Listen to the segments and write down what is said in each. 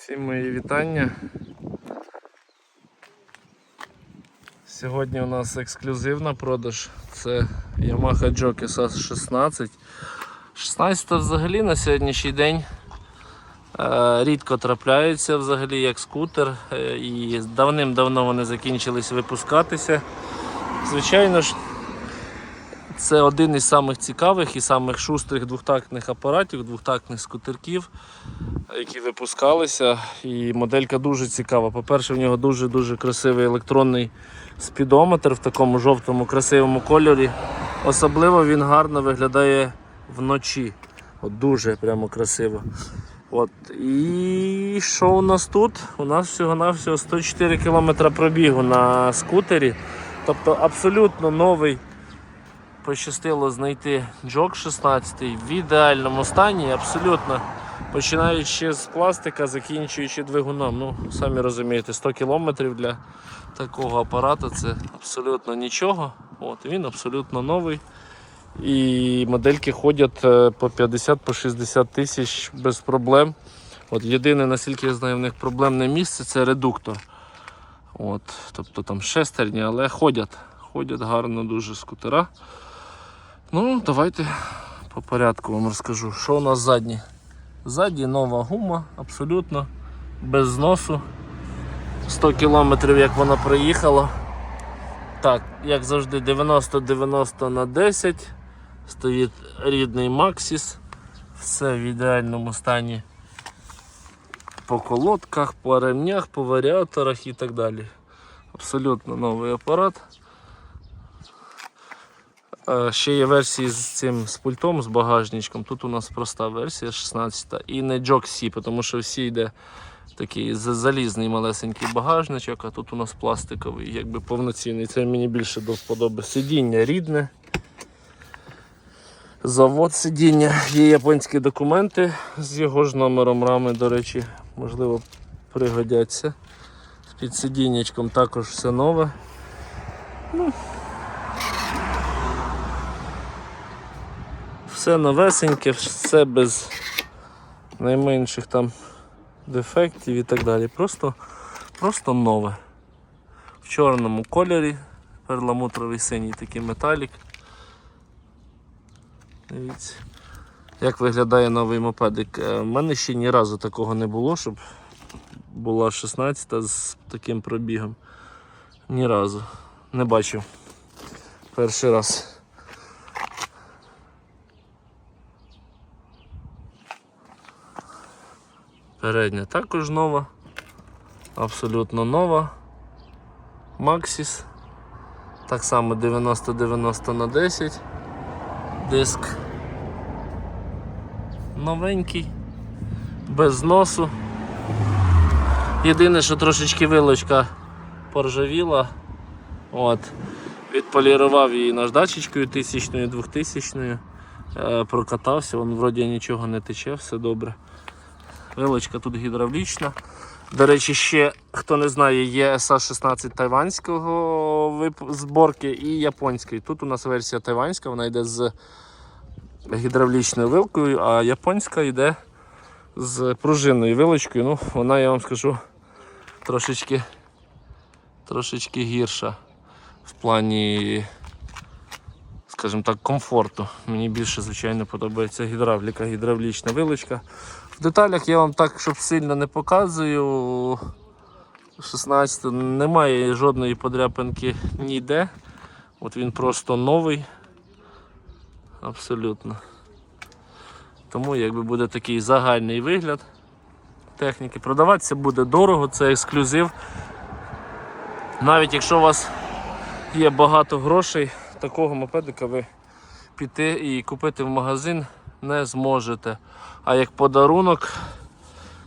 Всім мої вітання. Сьогодні у нас ексклюзивна продаж. Це Yamaha Jockey SAS 16. 16 взагалі на сьогоднішній день е, рідко трапляється взагалі як скутер. е, І давним-давно вони закінчились випускатися. Звичайно ж, це один із самих цікавих і самих шустрих двохтактних апаратів, двохтактних скутерків які випускалися. І моделька дуже цікава. По-перше, в нього дуже-дуже красивий електронний спідометр в такому жовтому красивому кольорі. Особливо він гарно виглядає вночі. От Дуже прямо красиво. От. І що у нас тут? У нас всього-навсього 104 км пробігу на скутері. Тобто абсолютно новий пощастило знайти джок 16 в ідеальному стані, абсолютно починаючи з пластика, закінчуючи двигуном. Ну, самі розумієте, 100 кілометрів для такого апарату це абсолютно нічого. От, він абсолютно новий. І модельки ходять е, по 50-60 тисяч без проблем. От Єдине, наскільки я знаю, в них проблемне місце це редуктор. От, тобто там шестерні, але ходять. Ходять гарно дуже скутера. Ну, давайте по порядку вам розкажу, що у нас ззадні. Ззаді нова гума, абсолютно без зносу. 100 кілометрів як вона проїхала. Так, як завжди, 90-90 на 10. Стоїть рідний Максіс. Все в ідеальному стані. По колодках, по ремнях, по варіаторах і так далі. Абсолютно новий апарат. Е, Ще є версії з цим з пультом, з багажничком. Тут у нас проста версія 16 і не C, тому що всі йде такий залізний малесенький багажничок, а тут у нас пластиковий, якби повноцінний. Це мені більше до вподоби. Сидіння рідне. Завод сидіння. Є японські документи з його ж номером рами, до речі, можливо, пригодяться. Під сидіннячком також все нове. Все новесеньке, все без найменших там дефектів і так далі. Просто, просто нове. В чорному кольорі, перламутровий синій такий металік. Дивіться, як виглядає новий мопедик. У мене ще ні разу такого не було, щоб була 16 з таким пробігом. Ні разу. Не бачив. Перший раз. Передня також нова, абсолютно нова. Maxis. Так само 90-90 на 10. Диск новенький, без зносу. Єдине, що трошечки вилочка поржавіла. От. Відполірував її наждачечкою тисячною, двохтисячною. Е, прокатався, вон вроді нічого не тече, все добре. Вилочка тут гідравлічна. До речі, ще хто не знає, є SA-16 тайванського зборки і японської. Тут у нас версія тайванська, вона йде з гідравлічною вилкою, а японська йде з пружинною вилочкою. Ну, вона, я вам скажу, трошечки, трошечки гірша в плані, скажімо так, комфорту. Мені більше, звичайно, подобається гідравліка, гідравлічна вилочка. В деталях я вам так, щоб сильно не показую. 16 немає жодної подряпинки ніде. От він просто новий. Абсолютно. Тому якби буде такий загальний вигляд техніки. Продаватися буде дорого, це ексклюзив. Навіть якщо у вас є багато грошей, такого мопедика ви піти і купити в магазин не зможете. А як подарунок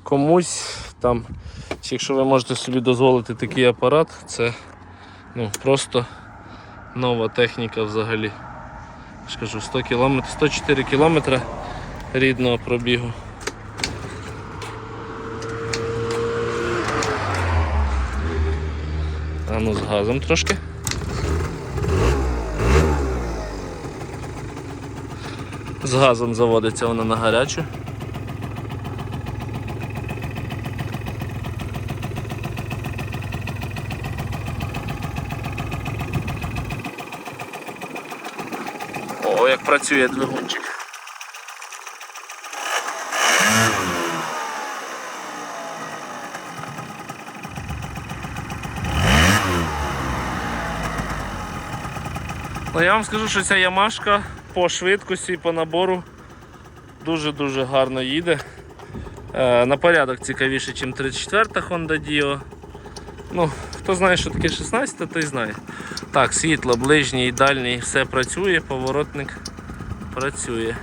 комусь там, чи якщо ви можете собі дозволити такий апарат, це ну, просто нова техніка взагалі. Я кажу, 100 км, 104 кілометри рідного пробігу. А ну з газом трошки. З газом заводиться вона на гарячу. О, як працює двигунчик. Ну я вам скажу, що ця ямашка по швидкості, і по набору дуже-дуже гарно їде. Е, на порядок цікавіше, ніж 34 Honda Dio. Ну, хто знає, що таке 16, той знає. Так, світло, ближній, дальній, все працює, поворотник працює.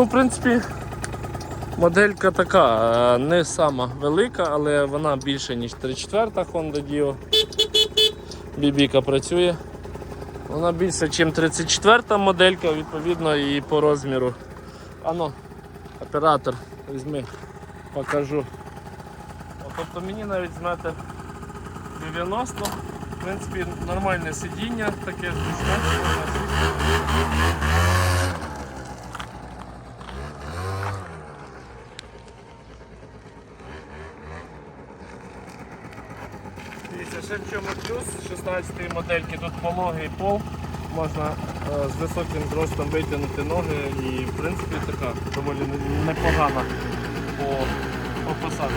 Ну, в принципі, моделька така, е, не сама велика, але вона більше, ніж 34 Honda Dio. Бібіка працює. Вона більше, ніж 34 моделька, відповідно, і по розміру. Ано, оператор, візьми, покажу. Тобто мені навіть з метр 90, в принципі, нормальне сидіння, таке зручне. Дивіться, ще в чому плюс 16 модельки, тут пологий пол, можна е, з високим зростом витягнути ноги і в принципі така доволі непогана по, по посадці.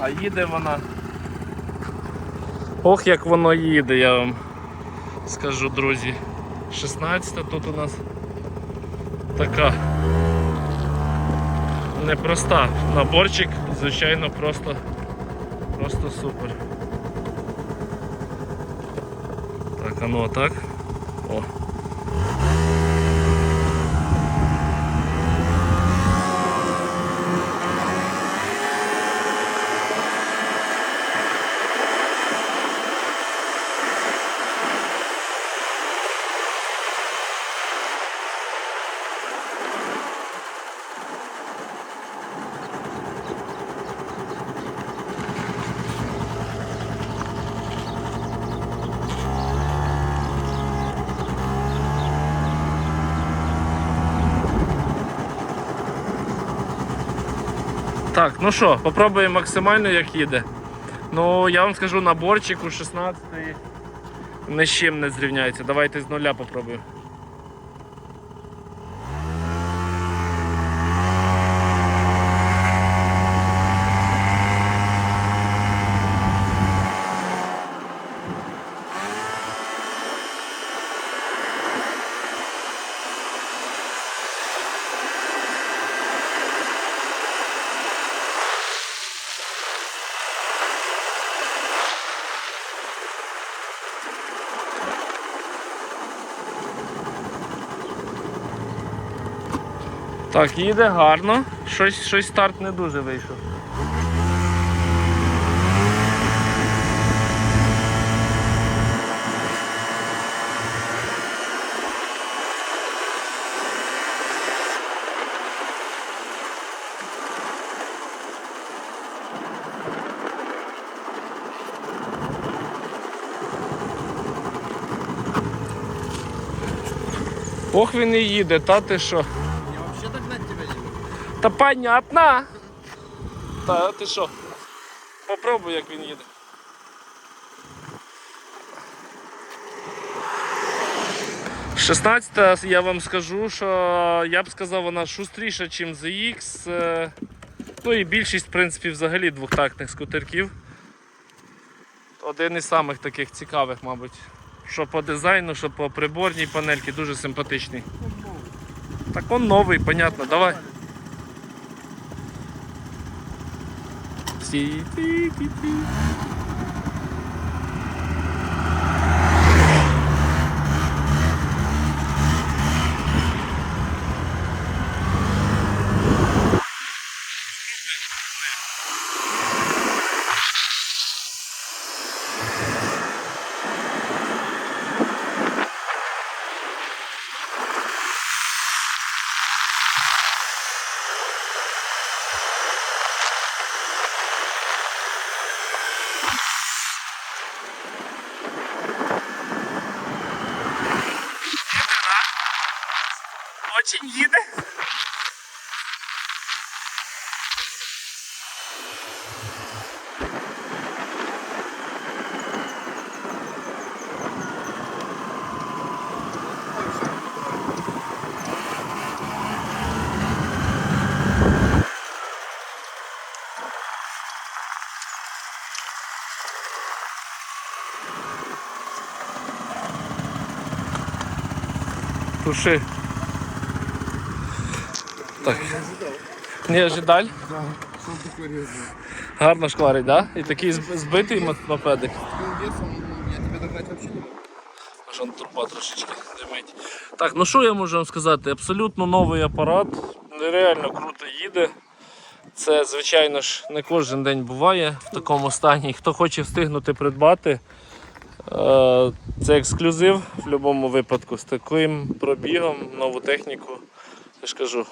А їде вона. Ох, як воно їде, я вам скажу, друзі. 16 тут у нас така непроста наборчик, звичайно, просто, просто супер. Так, а ну так. О. Так, ну що, попробуємо максимально як їде. Ну, я вам скажу, наборчик у 16 ні з чим не зрівняється. Давайте з нуля попробуємо. Так, їде гарно. Щось, щось старт не дуже вийшов. Ох він і їде, та ти що? Я вообще догнать тебя не могу. Та понятно. Та ти що? Попробуй, як він їде. Шістнадцята, я вам скажу, що я б сказав, вона шустріша, ніж ZX. е, Ну і більшість, в принципі, взагалі двохтактних скутерків. Один із самих таких цікавих, мабуть. Що по дизайну, що по приборній панельці, дуже симпатичний. Так он новий, понятно, давай. see. Туши. Так. Не ожидаль. Да? Гарно шкварить, да? І такий збитий мо- мопедик. Я тебе догнать вообще не турба трошечки димить. Так, ну що я можу вам сказати? Абсолютно новий апарат, нереально круто їде. Це, звичайно ж, не кожен день буває в такому стані. Хто хоче встигнути придбати, це ексклюзив в будь-якому випадку з таким пробігом, нову техніку. Я ж кажу,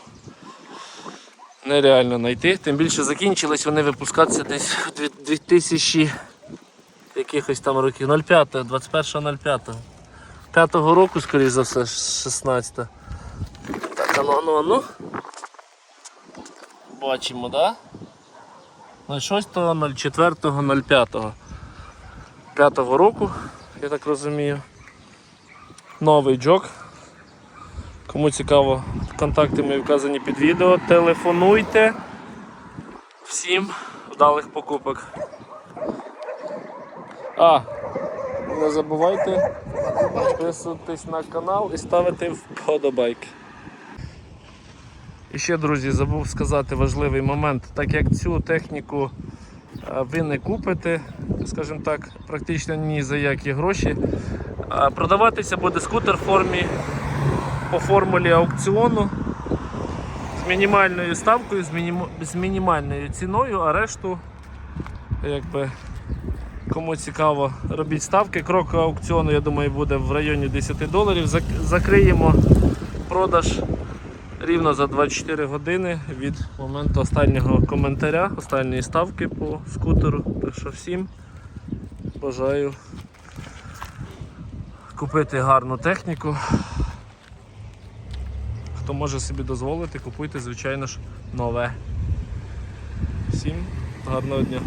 нереально знайти. Тим більше закінчились вони випускатися десь в 2000 якихось там років 05, 21.05. П'ятого року, скоріш за все, 16. Так, ану, ану, ану. Бачимо, да? 06, 04, 05. П'ятого року, я так розумію. Новий джок. Кому цікаво, контакти мої вказані під відео. Телефонуйте. Всім вдалих покупок. А, не забувайте підписуватись на канал і ставити вподобайки. І ще, друзі, забув сказати важливий момент. Так як цю техніку ви не купите, скажімо так, практично ні за які гроші. Продаватися буде скутер в формі по формулі аукціону з мінімальною ставкою, з, мінім... з мінімальною ціною, а решту, якби, кому цікаво, робіть ставки. Крок аукціону, я думаю, буде в районі 10 доларів. Закриємо продаж рівно за 24 години від моменту останнього коментаря, останньої ставки по скутеру. Так що всім бажаю купити гарну техніку. Хто може собі дозволити, купуйте, звичайно ж, нове. Всім гарного дня.